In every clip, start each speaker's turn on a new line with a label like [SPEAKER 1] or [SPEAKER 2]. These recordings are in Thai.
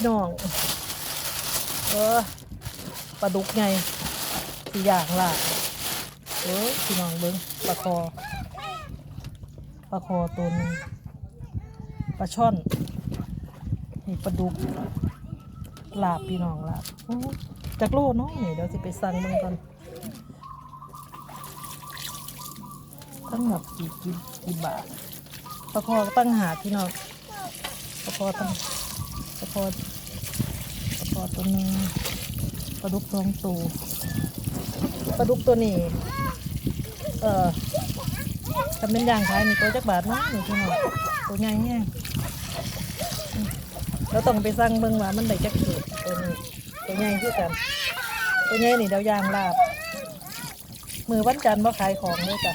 [SPEAKER 1] พี่น้อง เออปลาดุกไงสี่อย่างล่ะเออพี่น้องเบิ้งปลาคอปลาคอตัวหนึงปลาช่อนนี่ปลาดุกลาบพี่น้องลาบจักโลเนาะนี่เดี๋ยวสิไปสั่งมันก่อนตั้งแบบกี่กี่กี่บาทปลาคอตั้งหาพี่น้องปลาคอตั้ง ปลาคอปลาคอตัวนึงปลาดุกสองตัวปลาดุกตัวนี้ เอ่อทำเป็นอย่างขายนี่ตัวจักบาทเนาะนี่พี่น้องตัวใหญ่แห้งอืมเราต้องไปสั่งเบิ่งว่ามันได้จักขีดตัวนี้ตัวใหญ่คือกัน ตัวใหญ่นี่เดี๋ยางลาบ มือวันจันทร์บ่ขายของเลยจ้ะ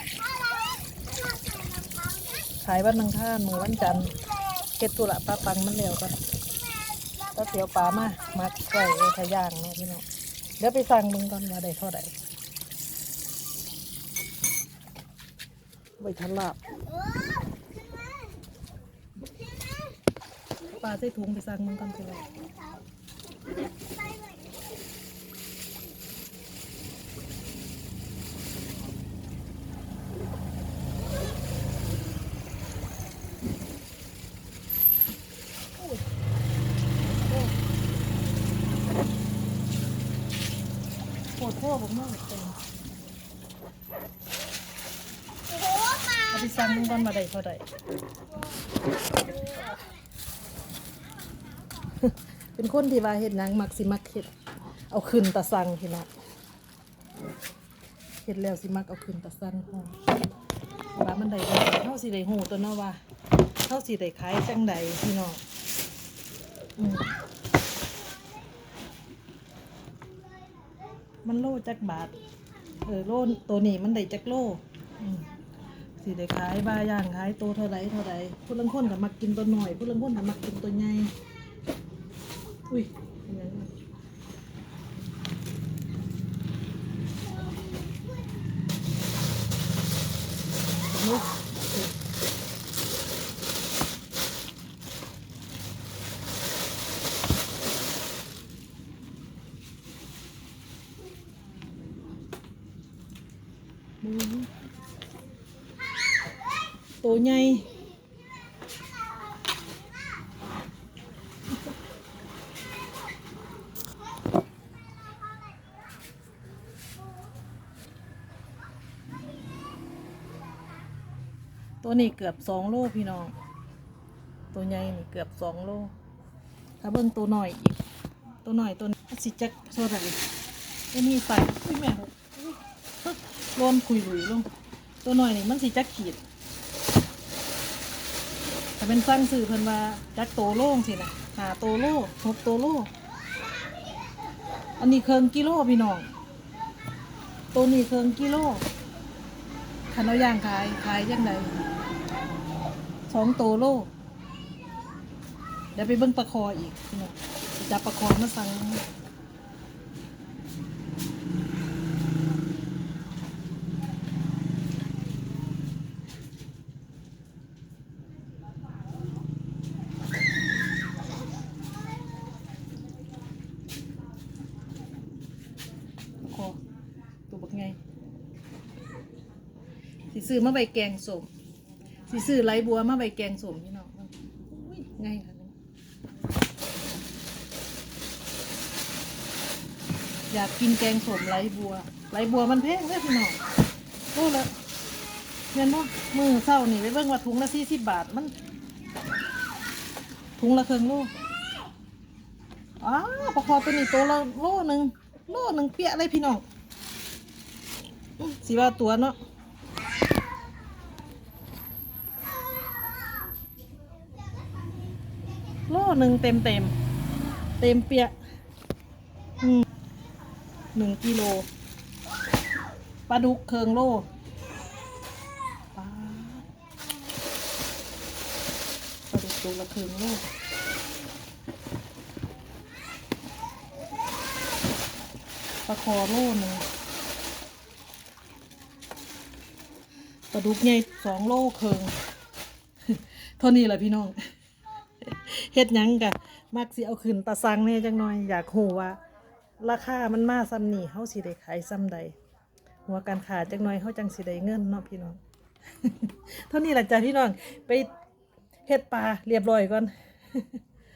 [SPEAKER 1] ขายวันอังคารมือวันจันทร์เก็บตุละปลาปังมันแล้วกัน ก๋วยเสียวปลามามาไก่ทะย่างเนาะพี่น้องเดี๋ยวไปสั่งมึงก่อนว่าได้เท่าไหร่ไว้ทันลาบปลาใส่ถุงไปสั่งมึงก่อนสิเลย โคตรโคตรผมมากเต็มเอาไปสั่งมึงก่อนมาได้เท่าไหร่เป็นคนที่ว่าเห็ดหยังมักสิมักเห็ดเอาขึ้นตะสังพี่น้องเห็ดแล้วสิมักเอาขึ้นตะสังพอว่ามันได้บ่เฮาสิได้ฮู้ตัวเนาะว่าเฮาสิได้ขายจังใดพี่น้องอืม มันโลจักบาท เออโลตัวนี้มันได้จักโลอืมสิได้ขายบาอย่างขายตัวเท่าไรเท่าไรผู้ลังคนกับมักกินตัวหน่อยผู้ลังคนกับมักกินตัวใหญ่อุ้ยเป็นยังไงนุ๊ก ตัวใหญ่ตัวนี้เกือบสองโลพี่น้อง ตัวใหญ่นี่เกือบสองโล ถ้าเบิ่งตัวหน่อยอีก ตัวหน่อยตัวสิจักเท่าไหร่ตัวนี้ใส่อุ้ยแม่ อุ๊ยโลนคุยหลุยลงตัวหน่อยนี่มันสิจักขีดถ้าเป็นสั่งซื้อเพิ่นว่าจักโตโล่งสินะหาโตโล่หกโตโล่อันนี้เคิงกิโลพี่น้องตัวนี้เคิงกิโลขันเอาย่างขายขายยังไงสองโตโล่เดี๋ยวไปเบิ้งปลาคออีกพี่น้องจับปลาคอมาสั่งปลาคอตัวบักไง สิ ซื้อมาใบแกงสมสิซื้อไรบัวมาใบแกงสมพี่น้องง่ายค่ะอยากกินแกงสมไรบัวไรบัวมันแพงเลยพี่น้องโอ้ละเงินบ่มือเศร้านี่ไปเบิ่งว่าถุงละสี่สิบบาทมันถุงละครึ่งโลอ้าปลาคอตัวนี้ตัวละโลหนึ่งโลหนึ่งเปี้ยเลยพี่น้องสิว่าตัวเนาะ โล หนึ่งเต็มเต็มเต็มเปียะหนึ่งกิโลปลาดุกเคืองโลปลาปลาดุกตัวละเคืองโลปลาคอโลหนึ่งปลาดุกใหญ่สองโลเคืองเท่านี้แหละพี่น้อง เฮ็ดหยังกะมักสิเอาขึ้นตาสังแน่จังหน่อยอยากฮู้ว่า ราคามันมาซ้ำนี่เฮาสิได้ขายซ้ำใดหัวการขาจังหน่อยเฮาจังสิได้เงินเนาะพี่น้อง เท่านี้ล่ะจ้ะพี่น้องไปเฮ็ดปลาเรียบร้อยก่อน